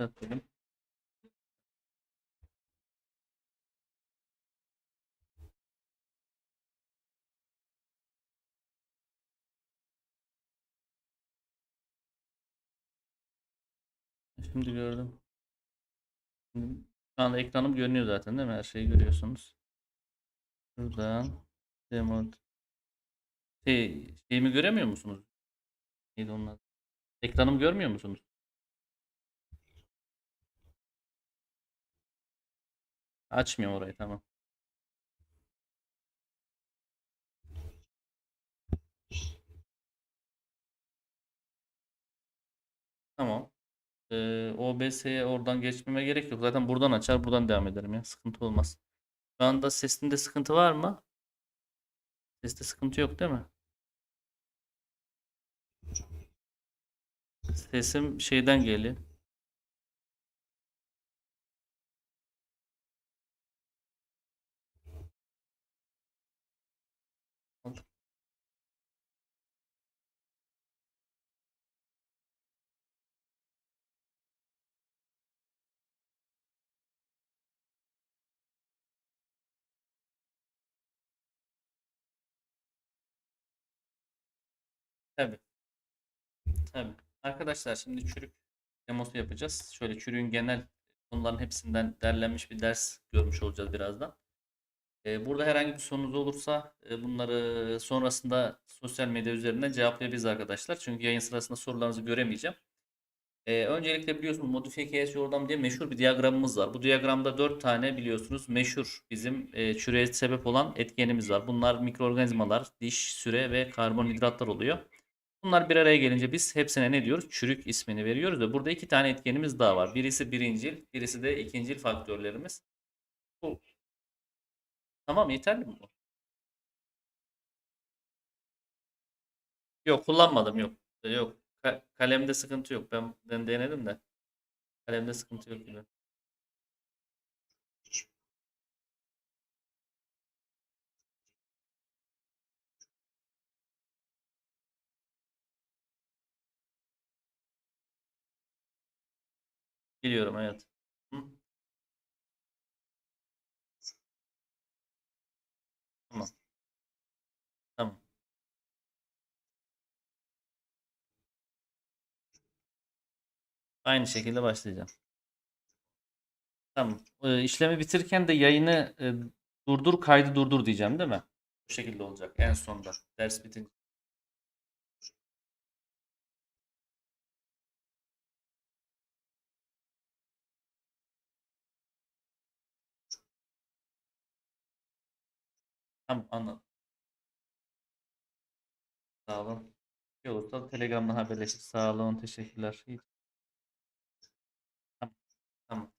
Yapalım. Şimdi gördüm. Şimdi Şu anda ekranım görünüyor zaten değil mi? Her şeyi görüyorsunuz. Şuradan demo şey, şeyimi göremiyor musunuz? Neydi onun adı? Ekranımı görmüyor musunuz? Açmıyorum orayı tamam. Tamam. Ee, OBS'ye oradan geçmeme gerek yok. Zaten buradan açar, buradan devam ederim ya. Sıkıntı olmaz. Şu anda sesinde sıkıntı var mı? Seste sıkıntı yok değil mi? Sesim şeyden geliyor. Tabii. Tabii. Arkadaşlar şimdi çürük demosu yapacağız. Şöyle çürüğün genel konuların hepsinden derlenmiş bir ders görmüş olacağız birazdan. Ee, burada herhangi bir sorunuz olursa e, bunları sonrasında sosyal medya üzerinden cevaplayabiliriz arkadaşlar. Çünkü yayın sırasında sorularınızı göremeyeceğim. Ee, öncelikle biliyorsunuz modifiye KS yordam diye meşhur bir diyagramımız var. Bu diyagramda 4 tane biliyorsunuz meşhur bizim e, çürüğe sebep olan etkenimiz var. Bunlar mikroorganizmalar, diş, süre ve karbonhidratlar oluyor. Bunlar bir araya gelince biz hepsine ne diyoruz? Çürük ismini veriyoruz ve burada iki tane etkenimiz daha var. Birisi birincil, birisi de ikincil faktörlerimiz. Bu. Tamam yeterli mi bu? Yok kullanmadım yok. Yok. Ka- kalemde sıkıntı yok. Ben ben denedim de. Kalemde sıkıntı yok gibi. Biliyorum evet. Tamam. Tamam. Aynı şekilde başlayacağım. Tamam. Ee, işlemi bitirirken de yayını durdur kaydı durdur diyeceğim değil mi? Bu şekilde olacak en sonda. Ders bitince. Tamam anladım. Sağ olun. Bir olursa Telegram'la haberleşiriz. Sağ olun. Teşekkürler. İyi. Tamam. Tamam.